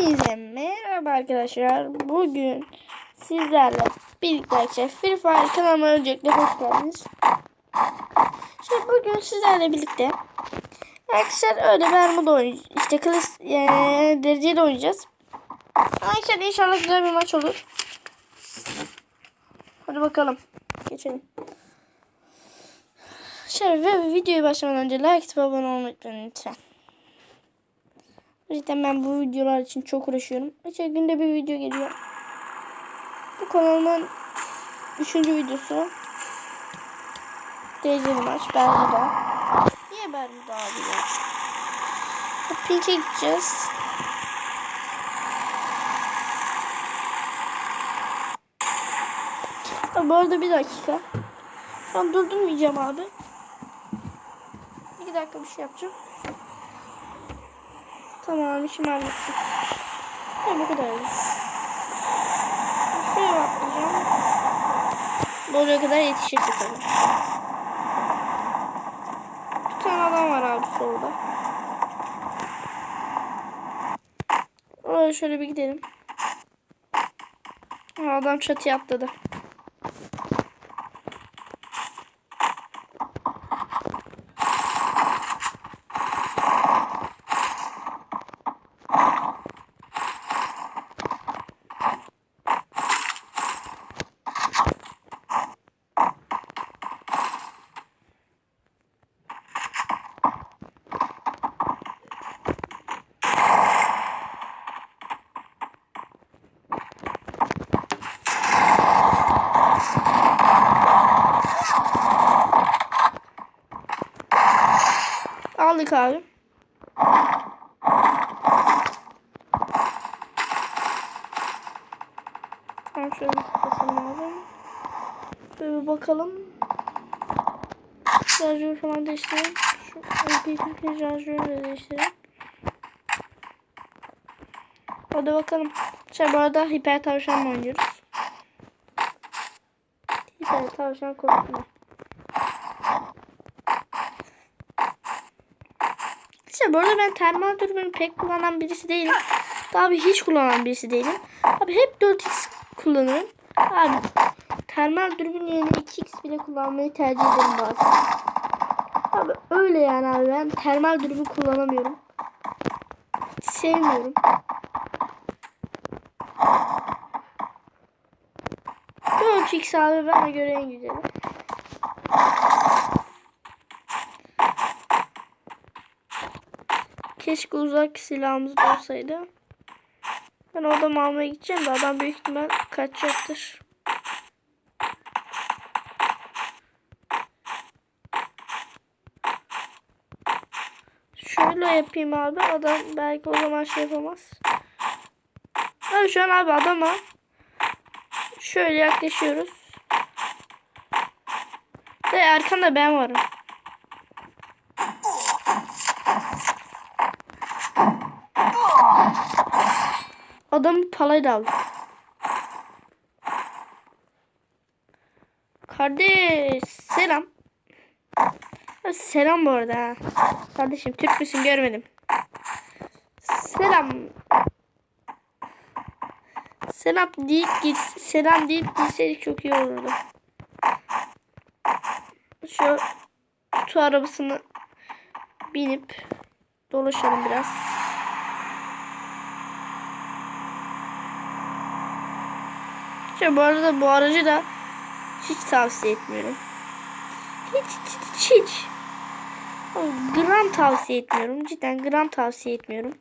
Hepinize merhaba arkadaşlar. Bugün sizlerle birlikte arkadaşlar Free Fire kanalıma öncelikle hoş geldiniz. Şimdi bugün sizlerle birlikte arkadaşlar öyle Bermuda oynayacağız. İşte klas yani dereceli oynayacağız. Arkadaşlar inşallah güzel bir maç olur. Hadi bakalım. Geçelim. Şöyle videoyu başlamadan önce like abone olmayı unutmayın lütfen. Cidden ben bu videolar için çok uğraşıyorum. İşte günde bir video geliyor. Bu kanalımın üçüncü videosu. Dereceli maç Bermuda. Niye Bermuda abi ya? Pink'e gideceğiz. Ha, bu arada bir dakika. Ben durdurmayacağım abi. İki dakika bir şey yapacağım. Tamam işim hallettim. Ya bu kadar. Şuraya atlayacağım. Buraya kadar yetişirse tabii. Bir tane adam var abi solda. Oraya şöyle bir gidelim. Adam çatıya atladı. Aldık abi. Tamam şöyle bakalım abi. Şöyle bir bakalım. Şarjör falan değiştirelim. Şu MP2 şarjörü de değiştirelim. Hadi bakalım. Şey bu arada hiper tavşanla oynuyoruz. Hiper tavşan korkma. İşte bu arada ben termal dürbünü pek kullanan birisi değilim. Bir hiç kullanan birisi değilim. Abi hep 4x kullanırım. Abi termal dürbün yerine 2x bile kullanmayı tercih ederim bazen. Abi öyle yani abi ben termal dürbün kullanamıyorum. Sevmiyorum. Dört x abi bana göre en güzeli. Keşke uzak silahımız olsaydı. Ben oradan almaya gideceğim de adam büyük ihtimal kaçacaktır. Şöyle yapayım abi. Adam belki o zaman şey yapamaz. Abi şu an abi adama şöyle yaklaşıyoruz. Ve arkanda ben varım. Adamı palayla aldık. Kardeş selam. Selam bu arada. Kardeşim Türk müsün görmedim. Selam. Selam deyip git. Selam deyip gitseydik çok iyi olurdu. Şu kutu arabasını binip dolaşalım biraz. İşte bu arada bu aracı da hiç tavsiye etmiyorum. Hiç hiç hiç. hiç. Gram tavsiye etmiyorum. Cidden gram tavsiye etmiyorum.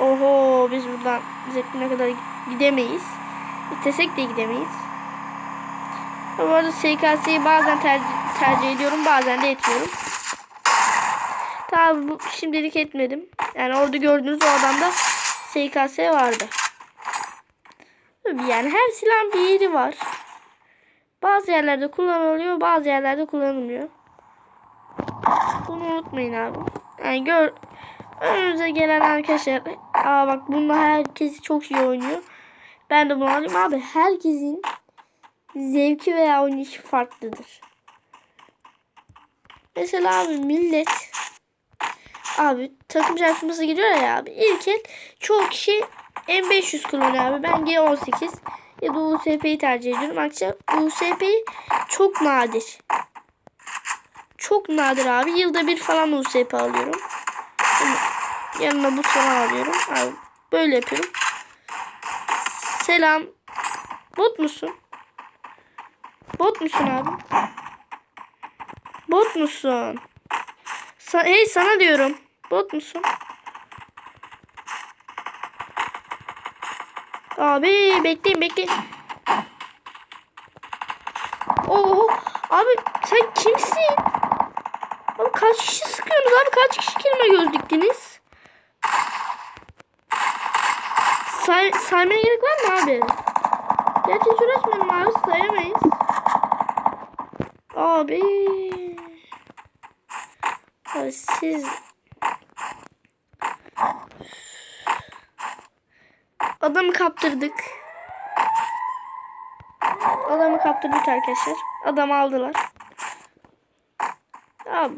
Oho biz buradan Zeppelin'e kadar gidemeyiz. İstesek de gidemeyiz. Bu arada SKS'yi bazen tercih, tercih ediyorum bazen de etmiyorum. Tabi şimdilik etmedim. Yani orada gördüğünüz o adamda SKS vardı. Yani her silahın bir yeri var. Bazı yerlerde kullanılıyor, bazı yerlerde kullanılmıyor. Bunu unutmayın abi. Yani gör önünüze gelen arkadaşlar, aa bak bununla herkes çok iyi oynuyor. Ben de bunu alayım abi. Herkesin zevki veya oynayışı farklıdır. Mesela abi millet Abi takım çarpışması giriyor ya abi. İlk el çoğu kişi M500 kullanıyor abi. Ben G18 ya da USP'yi tercih ediyorum. Ayrıca USP'yi çok nadir. Çok nadir abi. Yılda bir falan USP alıyorum. Yanına bu falan alıyorum. Abi böyle yapıyorum. Selam. Bot musun? Bot musun abi? Bot musun? Sa hey sana diyorum. Bot musun? Abi bekleyin bekleyin. Oo abi sen kimsin? Abi kaç kişi sıkıyorsunuz abi kaç kişi kelime göz diktiniz? Say saymaya gerek var mı abi? Gerçi hiç uğraşmayalım abi sayamayız. Abi. Abi siz Adamı kaptırdık. Adamı kaptırdık arkadaşlar. Adamı aldılar. Abi.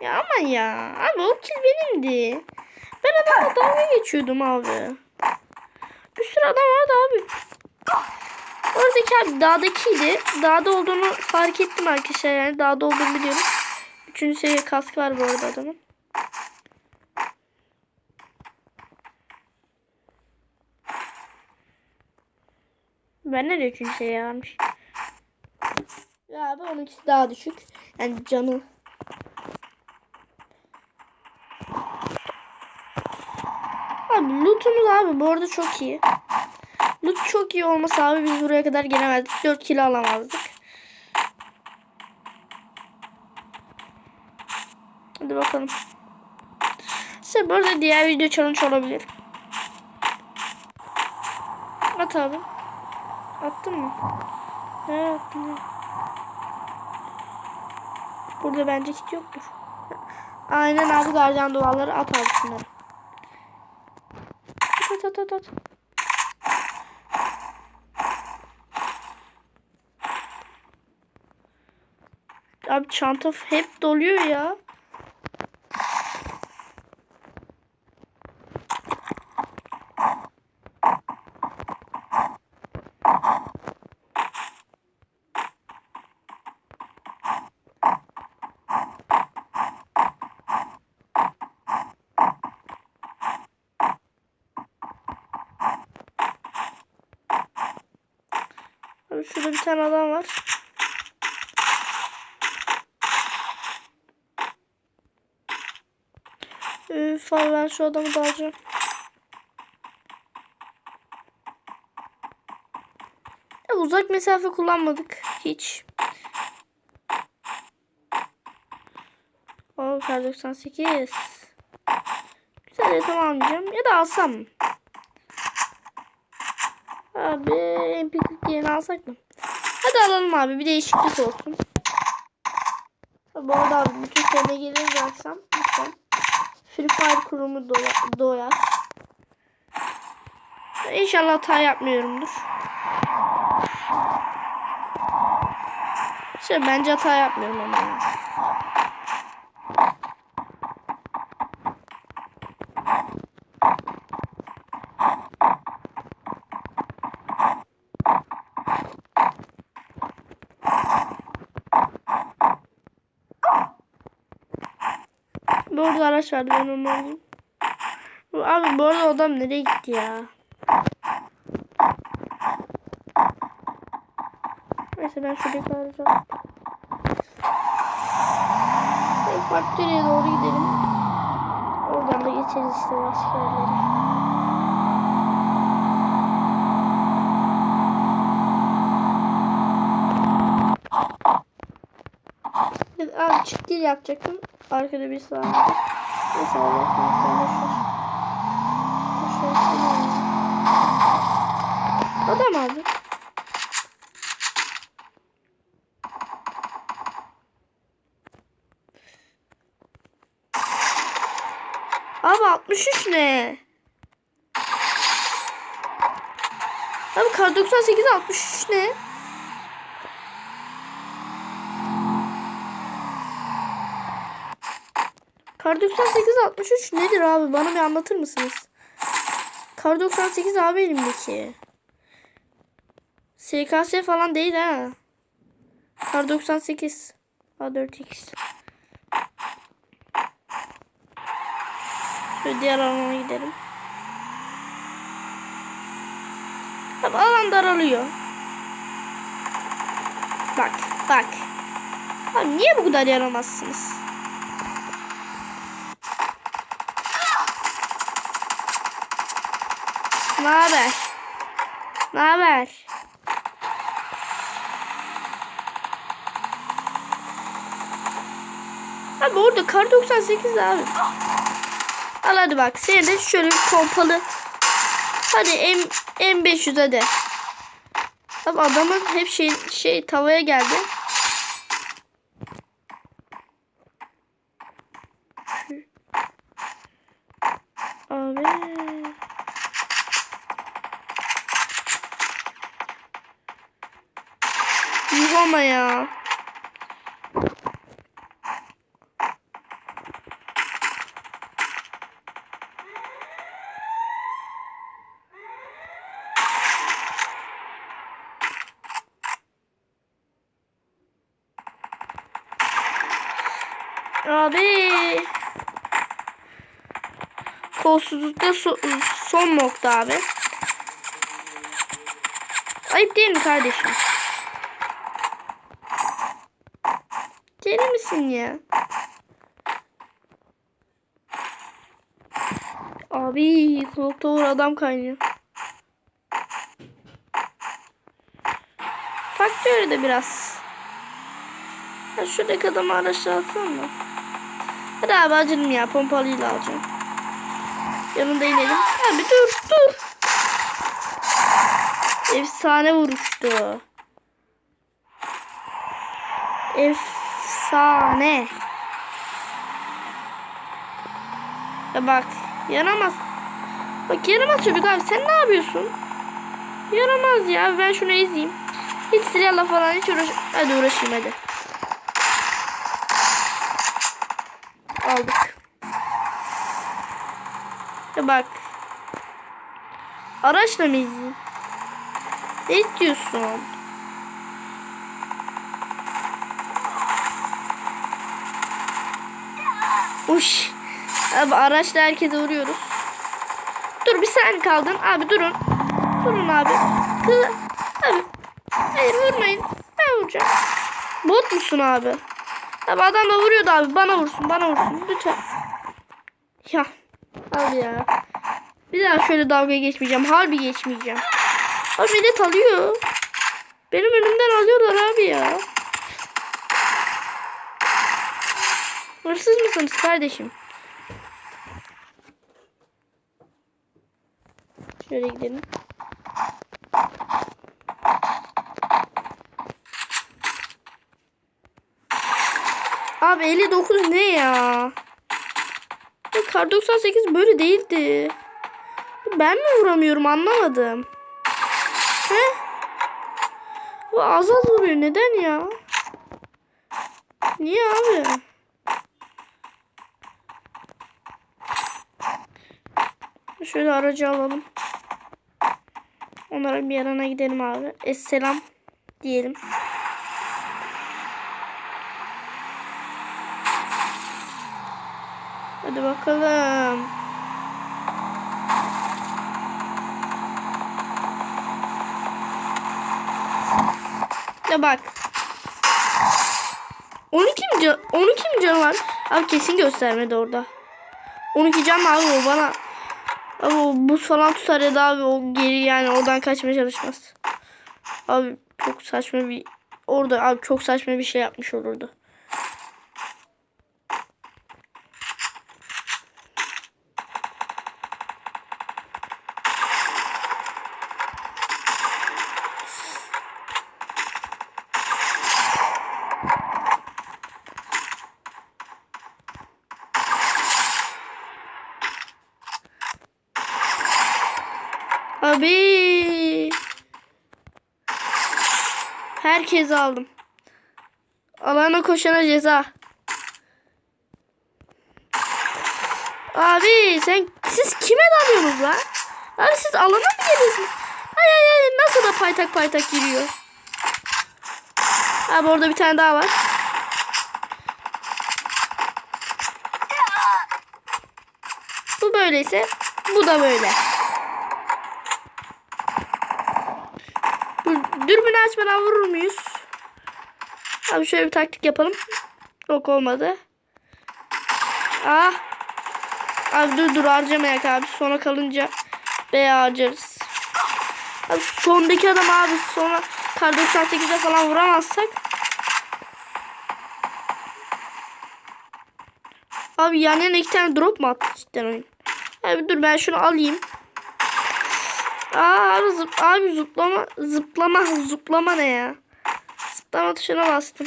Ya aman ya. Abi o kill benimdi. Ben adamla dalga geçiyordum abi. Bir sürü adam vardı abi. Oradaki abi dağdakiydi. Dağda olduğunu fark ettim arkadaşlar yani. Dağda olduğunu biliyorum. Üçüncü seviye kask var bu arada adamın. Ben nereye üçüncü seviye varmış? Ya abi onunkisi daha düşük. Yani canı. Abi lootumuz abi bu arada çok iyi. Loot çok iyi olmasa abi biz buraya kadar gelemezdik. 4 kilo alamazdık. Hadi bakalım. İşte burada diğer video challenge olabilir. At abi. Attın mı? Ne attın? Burada bence kit yoktur. Aynen abi gardiyan duvarları at abi şunları. At at at at. Abi çanta hep doluyor ya. Abi şurada bir tane adam var. Üf ben şu adamı da alacağım. Ya uzak mesafe kullanmadık hiç. O kar 98. Güzel tamam almayacağım. Ya da alsam? Abi MP40 yerine alsak mı? Hadi alalım abi bir değişiklik olsun. Bu arada abi bütün sene gelir baksam lütfen. Free Fire kurumu doya, doyar. İnşallah hata yapmıyorumdur. Şey bence hata yapmıyorum ama. ya. Bu arada araç vardı ben onu alayım. Bu- Abi bu arada adam nereye gitti ya? Neyse ben şuraya kalacağım. Faktöriye doğru gidelim. Oradan da geçeriz işte başka yerlere. Abi çift dil yapacaktım. Arkada bir sağ. Neyse Allah korusun. Boş ver. Boş ver, tamam. Adam abi. Abi 63 ne? Abi kar 98 63 ne? Kar 98 63 nedir abi? Bana bir anlatır mısınız? Kar 98 abi elimdeki. SKS falan değil ha. Kar 98. A4X. Şöyle diğer alana gidelim. Abi alan daralıyor. Bak bak. Abi niye bu kadar yaramazsınız? Ne haber? Ne haber? Abi orada kar 98 abi. Al hadi bak. Seni de şöyle bir pompalı. Hadi M M500 hadi. Abi adamın hep şey şey tavaya geldi. Abi. Yuh ama ya. Abi. Kolsuzlukta so- son nokta abi. Ayıp değil mi kardeşim? Deli misin ya? Abi Clock Tower adam kaynıyor. Faktörü de biraz. Ya şuradaki adamı mı? Hadi abi acılım ya pompalıyla alacağım. Yanında inelim. Abi dur dur. Efsane vuruştu. Efsane. Ya bak yaramaz. Bak yaramaz çocuk abi sen ne yapıyorsun? Yaramaz ya ben şunu ezeyim. Hiç silahla falan hiç uğraş... Hadi uğraşayım hadi. Aldık. Ya bak. Araçla mı izleyeyim? Ne istiyorsun? Uş. Abi araçla herkese vuruyoruz. Dur bir sen kaldın. Abi durun. Durun abi. Kız. Abi. Hayır vurmayın. Ben vuracağım. Bot musun abi? Abi adam da vuruyordu abi. Bana vursun. Bana vursun. Lütfen. Ya. Abi ya. Bir daha şöyle dalga geçmeyeceğim. Harbi geçmeyeceğim. Abi millet alıyor. Benim önümden alıyorlar abi ya. Hırsız mısınız kardeşim? Şöyle gidelim. Abi 59 ne ya? Ya Kar 98 böyle değildi. Ben mi vuramıyorum anlamadım. He? Bu az az vuruyor. Neden ya? Niye abi? Şöyle aracı alalım. Onlara bir yanına gidelim abi. Esselam diyelim. Hadi bakalım. Ya bak. 12 mi can, 12 mi can var? Abi kesin göstermedi orada. 12 can abi o bana. Abi o buz falan tutar ya da abi o geri yani oradan kaçmaya çalışmaz. Abi çok saçma bir orada abi çok saçma bir şey yapmış olurdu. Abi. Herkes aldım. Alana koşana ceza. Abi sen siz kime dalıyorsunuz lan? Abi siz alana mı geliyorsunuz? Ay ay ay nasıl da paytak paytak giriyor. Abi orada bir tane daha var. Bu böyleyse bu da böyle. Bu dürbünü açmadan vurur muyuz? Abi şöyle bir taktik yapalım. Yok olmadı. Ah. Abi dur dur harcamayak abi. Sona kalınca B harcarız. Abi sondaki adam abi sonra kar 98'e falan vuramazsak. Abi yan yana iki tane drop mu attı cidden oyun? Abi dur ben şunu alayım. Abi, zıp, abi zıplama zıplama zıplama ne ya? Zıplama tuşuna bastım.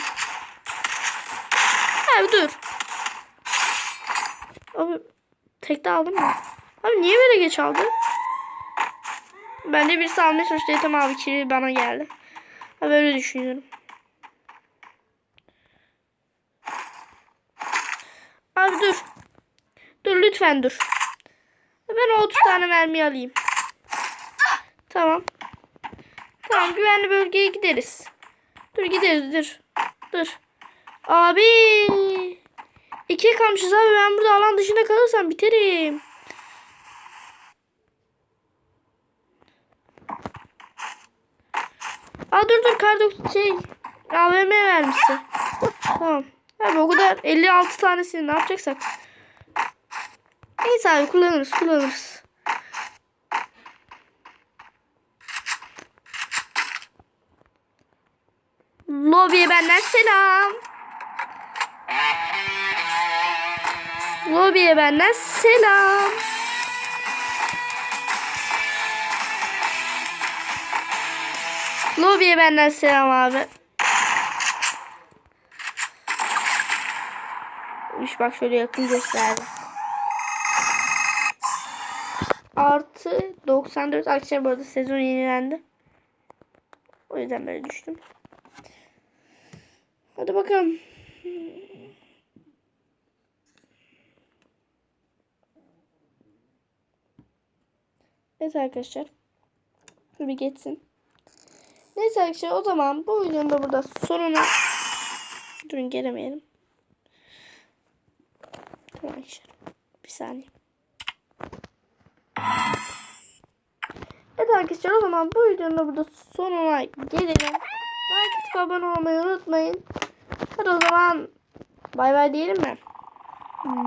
Abi dur. Abi tekte aldım mı? Abi niye böyle geç aldı? Ben de birisi almaya çalıştı. Yetem abi kiri bana geldi. Abi öyle düşünüyorum. Abi dur. Dur lütfen dur. Ben o 30 tane mermi alayım. Tamam. Tamam güvenli bölgeye gideriz. Dur gideriz dur. Dur. Abi. İkiye kalmışız abi ben burada alan dışında kalırsam biterim. Aa dur dur kar şey AVM vermişsin. Tamam. Abi o kadar 56 tanesini ne yapacaksak. Neyse abi kullanırız kullanırız. Lobiye benden selam. Lobiye benden selam. Lobiye benden selam abi. Üş bak şöyle yakın gösterdi. Artı 94 akşam bu arada sezon yenilendi. O yüzden böyle düştüm. Hadi bakalım. Evet arkadaşlar. Bir geçsin. Neyse arkadaşlar o zaman bu videonun da burada sonuna durun gelemeyelim. Tamam arkadaşlar. Bir saniye. Evet arkadaşlar o zaman bu videonun da burada sonuna gelelim. Like abone olmayı unutmayın. Dur o zaman bay bay diyelim mi?